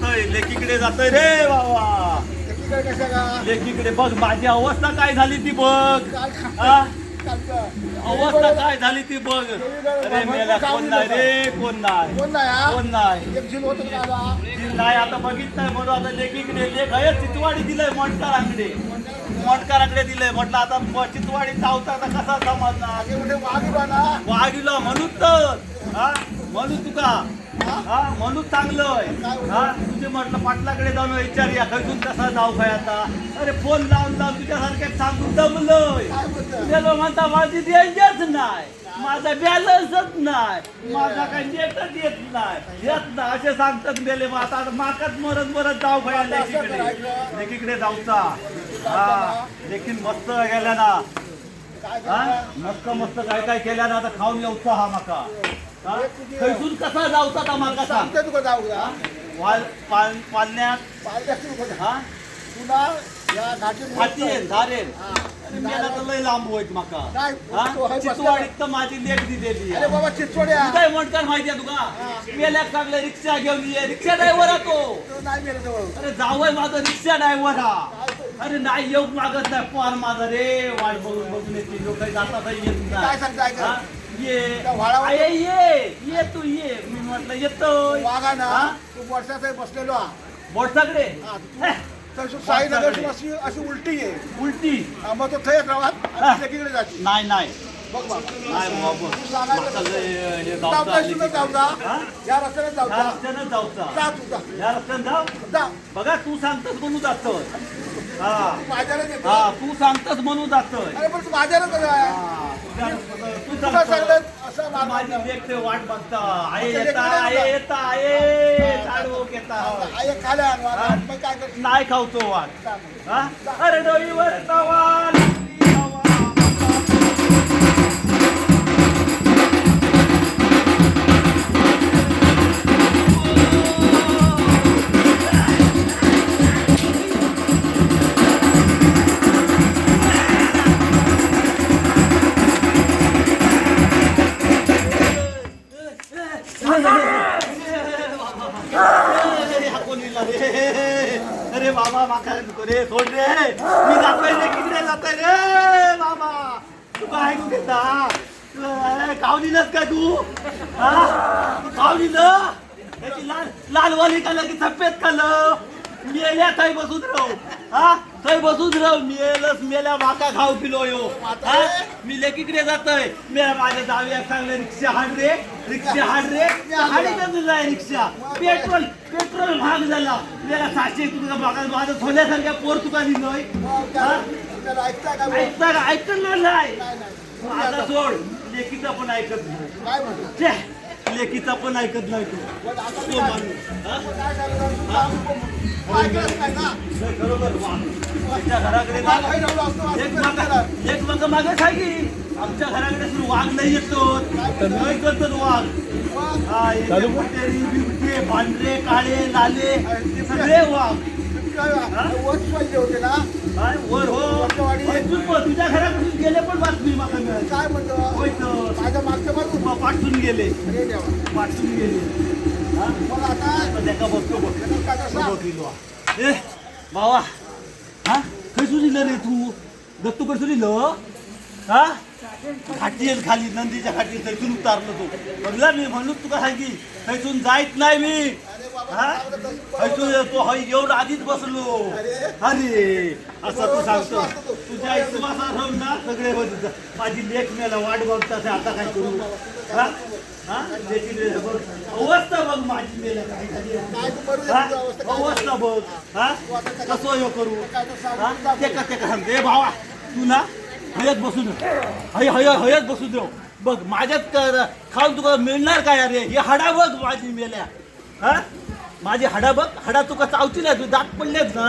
जातोय रे बाबा. एकीकडे कशा का लेकीकडे बघ माझी अवस्था काय झाली ती बघ. हा? अवस्था काय झाली ती बघ. अरे मेला कोण नाही रे कोण नाही. कोण नाही? ती नाही आता बघितलंय म्हणून आता लेकीकडे लेख आहे चितवाडी दिलंय मोटकाराकडे मोटकाराकडे दिलंय म्हटलं आता ब- चितवाडी चावता आता कसा समजणार? मागे कुठे वाघ आहे बा ना? वागिला म्हणून तर. हा? म्हणून तुका. हा म्हणून चांगलं आहे हा तुझे म्हटलं पाटलाकडे जाऊन विचारूया. खैसून कसा जाऊ काय आता? अरे फोन लावून लावून तुझ्यासारख्या सांगून दमलोय. काय म्हणतं? माझी रेंजच नाही. माझा बॅलन्सच नाही. माझा काही नेटच येत नाही. येत नाही. असे सांगतात गेले मग आता माकत मरत मरत जाऊ भया लेकीकडे. लेकीकडे जाऊचा. हा देखील मस्त गेल्या ना. काय हा? मस्त मस्त काय काय केल्या ना आता खाऊन येऊचा हा माका? खैसून कसा जाऊचा का माका सांग सांगते तुका जाऊ का? वाल पाल पालण्यात. हा? या घाटीत हा. अरे मेला तर लय लांब होईत माका. हा? चितवाडीत तर माझी लेख दिलेली अरे आहे. बाबा चिचोड्या काय म्हणतात माहितीये तुका? मेल्या चांगलं रिक्षा घेऊन ये. रिक्षा ड्रायव्हर हा तो. तो नाही मेलं जवळ. अरे जावय माझा रिक्षा ड्रायव्हर हा. अरे नाही येऊ मागत नाही. पार माझा रे. वाट बघून बघून येते. लोक जातात येत काय नाही हा? ये. अये, ये. ये तू ये. मी म्हटलं वाघ आहे ना हा? तू वर्षाचा बसलेलो हा. बोटसाकडे हा, तू- तर तू साईनगर अशी अशी उलटी आहे. उलटी. हा, मग तो थेट राहत हा. आणि लेकीकडे जाते. नाही नाही. बघ बघ नाही बाबा. सांगायचं मागचं हे- हे जाऊ. जा हा? या रस्त्याने जाऊ या जा रस्त्यानं जाऊचा. जा तू जा. रस्त्यानं जा. बघा तू सांगतस म्हणून जातोय. हा. तू बाजारात येतो हा तू सांगतस म्हणून जातोय. अरे पण तू बाजारात हा, तुला असं माझी वाट बघता. तुझ्या येता. येता खाल्या काय नाही खावतो वाट? अरे डोईवर तवाल अरे बाबा माका रे सोड रे. मी जातोय रे किती जातोय रे? बाबा तू काय ऐकू घेता? कावलीलच काय तू? हा? कावलीलं त्याची लाल लालवाली खाल्लं की सफेद खाल्लं मेल्या थंय बसून राहू. हा? थंय बसून राहू. मेलच मेल्या माका खाऊ पिलो यो. हा? मी लेकीकडे जातोय. मी माझ्या जाऊया चांगलं रिक्षा हाड रे रिक्षा हाड रे. हाडी जाय रिक्षा. पेट्रोल पेट्रोल महाग झाला. मेला सातशे तुझा बघा माझं थोड्यासारख्या पोर तुका दिलोय. मग ऐकता का? ऐकता नाही. आता सोड. लेकीचा पण ऐकत नाही. लेकीचा पण ऐकत नाही तू तो माणूस हा? नाही खरोखर. त्याच्या घराकडे एक करतो मागं. एक मागं मागे काय की आमच्या घराकडे सुरू वाघ नाही येतो नाही करतात वाघ हा बिबटे, पांढरे काळे लाले सगळे वाघ हा? होते ना काय वर हो? तुझ्या घरापासून गेले पण बातमी मिळाली काय म्हणतो? होय तर. माझ्या मागच्या बाजून मग पाठवून गेले. अरे देवा. पाठवून गेले. हा? आता. त्याका बघतो कसा बघितलो ए भावा. हा? खय सुरिलं रे तू? दत्तू कडे सुरिलं हा? आहे खाली नंदीच्या खाटी थैसून उतारलो तू. बघला मी म्हणून तुका सांगी थैसून जायत नाही मी. येतो हय एवढं आधीच बसलो. अरे असं तू सांगतो. तुझ्या विश्वासात राहून ना सगळे माझी लेख मेला वाट बघतात आता काय करू? हा? हा? बघ. अवस्था बघ माझी मेला काय झाली तू अवस्था बघ. हा? कसं हे करू. हा? ते का ते का सांगते? भावा तू ना हयत बसून हय हय हयत बसून देव. बघ माझ्यात खाऊन तुका मिळणार काय? अरे हे हाडा बघ माझी मेल्या. हा? माझी हाडा बघ हाडा तुका चावची नाही तू दात पडलेत ना.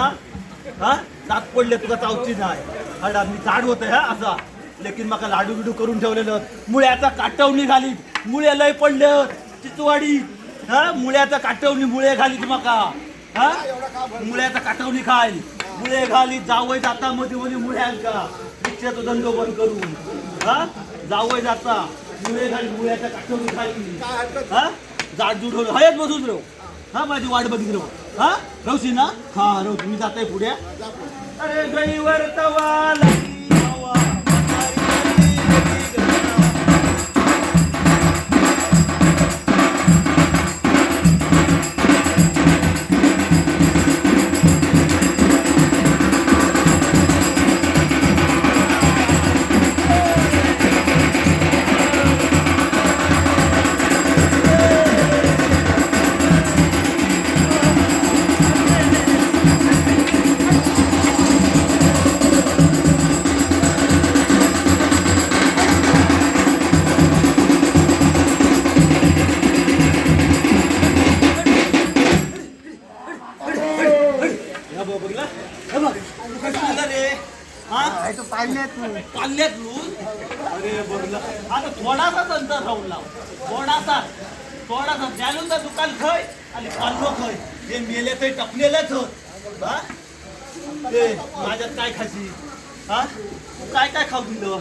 हा? दात पडले तुका चावची नाही. हाडा मी जाड होत हा असा. लेकिन माका लाडू बिडू करून ठेवलेलं. मुळ्याचा काटवणी घालीत. मुळे लय पडले चिचवाडी. हा? मुळ्याचा काटवणी मुळे घालीत माका. हा? मुळ्याचा काटवणी खाय मुळे घाली जावय जाता मध्ये मध्ये मुळ्यांका. रिक्षाचा धंदो बंद करून. हा? जावय जाता मुळे घाली मुळ्याचा काटवणी खाली हा? जाड जुड हयत बसून राहू हा माझी वाट बघित हा रवशी ना हा रवशी मी जाते पुढे. अरे गईवर तवाला. अरे बघला आता थोडासाच अंतर राहून लाव. थोडासा थोडासा. जालून दुकान खय आणि पाल्लो खय. जे मेले ते टपलेलेच होत. हा? ते माझ्यात काय खाशी? हा? तू काय काय खाऊ दिलं?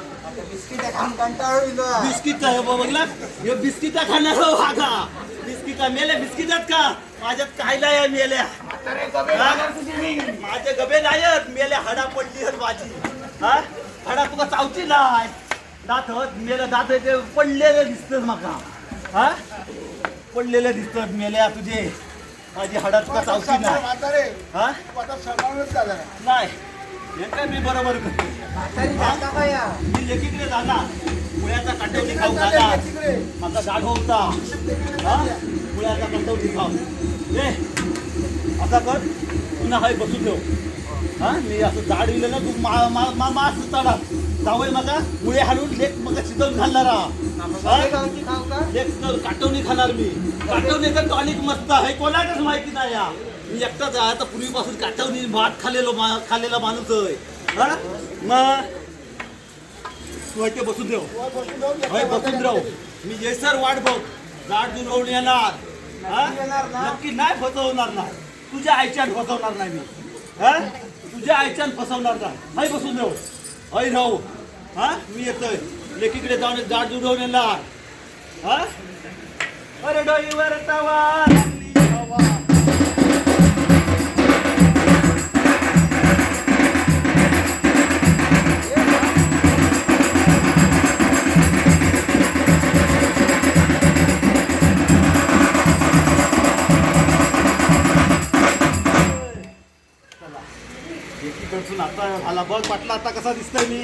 बिस्किट आहे बघ बघला. हे बिस्किट खाणार हो वागा. बिस्किट मेले बिस्किटात का? माझ्यात काय नाही मेल्या. हा? माझे गबे नाहीत मेले हाडा पडली माझी. हा? हाडा तुका चावची नाही. दात हत मेले दात आहे ते पडलेले दिसतात माका हा पडलेले दिसतात मेल्या तुझे माझी हाडा तुका चावची नाही म्हातारे हा झाला नाही हे काय मी बरोबर करतो मी लेकीकडे जाणार मुळ्याचा कंटवली खाऊ तिकडे माझा गाढ होता हा मुळ्याचा कंटवली खाऊ ए असा कर पुन्हा हाय बसून ठेव हा मी असं झाड दिलं ना तू मा मा मा मास चढा जावय माझा मुळे हाडून लेक मग शिजवून घालणार. हा? काटवणी खाणार मी. काटवणी तर टॉनिक मस्त आहे. कोणालाच माहिती नाही या मी एकटाच आहे. तर पूर्वीपासून काटवणी भात खालेलो मा खालेला माणूस आहे. हा? मग तू इथे बसून देव होय बसून राहू. मी येसर वाट बघ. जाड दुरवून येणार. नक्की नाही फसवणार नाही तुझ्या आईच्यान फसवणार नाही मी. हा? तुझ्या आईच्यान फसवणार नाही हाय बसून राहू हय राहू. हा? मी येतोय. लेकीकडे जाऊन जाड झाड येणार. हा? अरे डोईवर तवा. आता बघ पाटला आता कसा दिसतोय मी.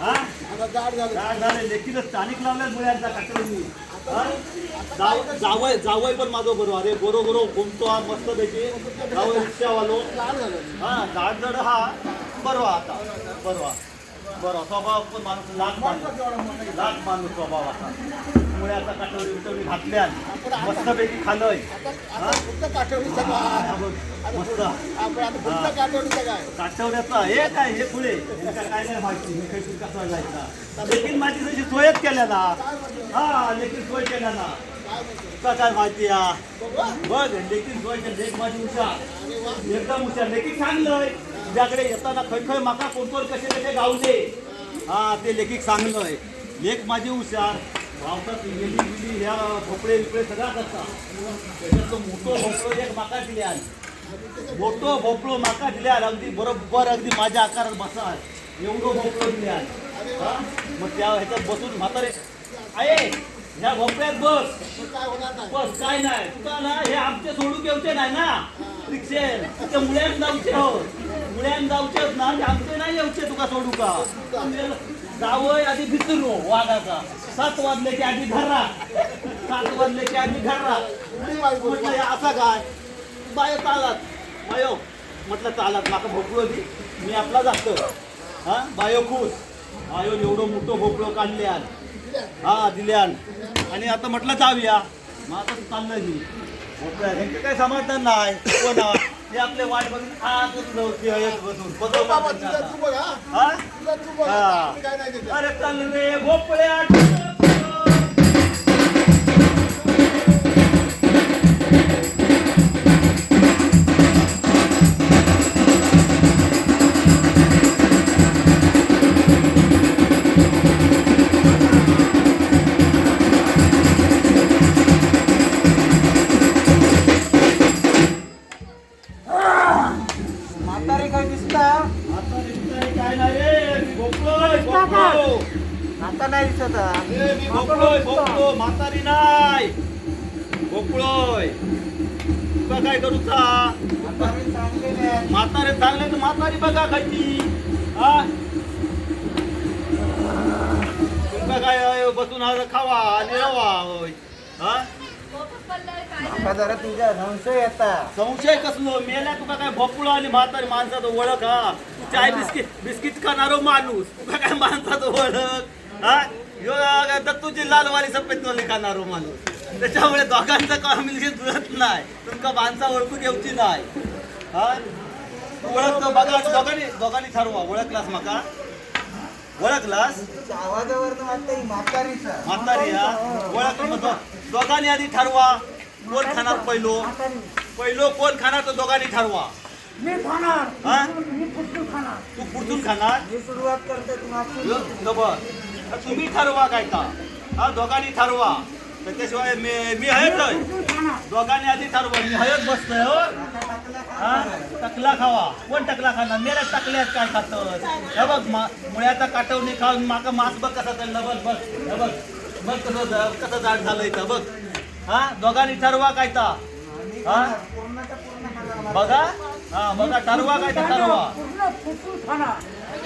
हा? आता झालं. काय झालं लेकीला स्थानिक लावल्या मुळ्यांचा कचऱ्यानी जाव जावय जावय पण माझं बरोबर अरे गोरो गोरो घुमतो हा मस्त पैकी. जावय रिक्षावालो. हा झाड जड हा. बरोबर आता. बरोबर बरं स्वभाव पण माणूस लाख माणूस. लाख माणूस स्वभाव आता. मुळ्याचा काटवडी उटवडी घातल्या मस्त पैकी खाल्लंय. आता फक्त काठवणीचं काय? हा बघ, मस्त. काटवड्याचा हे काय? हे पुढे. हे काय नाही माहिती. मी काही कसा जायचा लेकिन माझी तशी सोयच केल्या ना हा लेकिन सोय केल्या ना तुका काय माहिती या? बघ लेकिन सोय केली. लेख माझी हुशार. एकदम हुशार. लेकिन सांगलंय तुझ्याकडे येताना खै खै माका कोण कोण कसे कसे गावले हा. ते लेखिक सांगलंय लेख माझी हुशार. पावसात गेली गेली ह्या भोपळे विपळे सगळा करता त्याच्यातलं मोठं भोपळो एक माका दिल्या मोठं भोपळो माका दिल्यार अगदी बरोबर अगदी माझ्या आकारात बसा एवढं भोपळो दिल्यार मग त्या ह्याच्यात बसून म्हातारे आहे ह्या भोपळ्यात बस. बस काय नाही. तुका ना हे आमचे सोडून घेऊचे नाही ना. रिक्षेन ते मुळ्यान जाऊचे हो. मुळ्यान जाऊचे ना आमचे नाही येऊचे तुका सोडू का? जावय आधी भितरू वाघाचा. सात वाजले की आधी घरा सात वाजले की आधी घरा म्हटलं हे असा काय बाय चालत. बायो म्हटलं चालत. माका भोपळो दी. मी आपला जातो. हा? बायो खुश. बायो एवढं मोठं भोपळं काढल्यान. हा दिल्यान. आणि आता म्हटलं जाऊया. मग आता चाललंय मी भोपळ्या काही समाधान नाही. कोण? ते आपले वाट बघून बसून. बाबा बघू तुझा भोपळो नाही भोपळोय तुका काय करूचा म्हातारे चांगले तर म्हातारी बघा खायची. हा? तुमका काय अय, बसून आज खावा आणि रवा होय. हा? आता जरा तुझ्या संशय येता संशय कसलो? मेल्या तुका काय भोपळो आणि म्हातारी माणसाचं ओळख हा? चाय बिस्किट बिस्किट खाणारो माणूस. तुका काय माणसाचं ओळख हा? ह्यो काय दत्तूची लालवाली सफेदवाली खाणारो माणूस. त्याच्यामुळे दोघांचं कॉम्बिनेशन जुळत नाही. तुमका माणसा ओळखून येऊची नाही. हा? ओळख बघा दोघांनी दोघांनी ठरवा. ओळखलास माका? ओळखलास? ही म्हातारी हा? ओळख दोघांनी आधी ठरवा. कोण खाणार पहिलो पहिलो कोण खाणार तो दोघांनी ठरवा. मी खाणार. हा? मी पुस्तक खाणार. तू पुढचून खाणार? मी सुरुवात करते. तर तुम्ही ठरवा काय का? हा दोघांनी ठरवा. त्याच्याशिवाय मी मी हयत आहे दोघांनी आधी ठरवा. मी हयत बसतोय हो. हा टकला खावा. कोण टकला खाणार? मेरा टकल्यात काय खातं? हे बघ मा- मुळ्याचा काटवणी खाऊन माका मास बघ कसा चालला. बघ बघ हे बघ. बघ कसं कसं जाड झालं इथं बघ. हा दोघांनी ठरवा काय ता हा? बघा. हा बघा ठरवा काय तर ठरवा.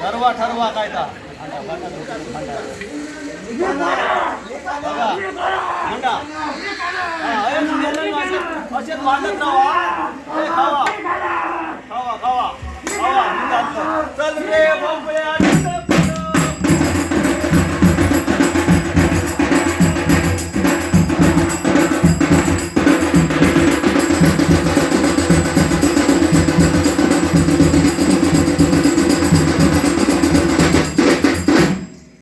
ठरवा ठरवा काय ता बघा मंडा हा, हे मेलं ना असे- असेच मांडत राहा हे खावा खावा खावा खावा मी घातलं. चल रे भोपळ्या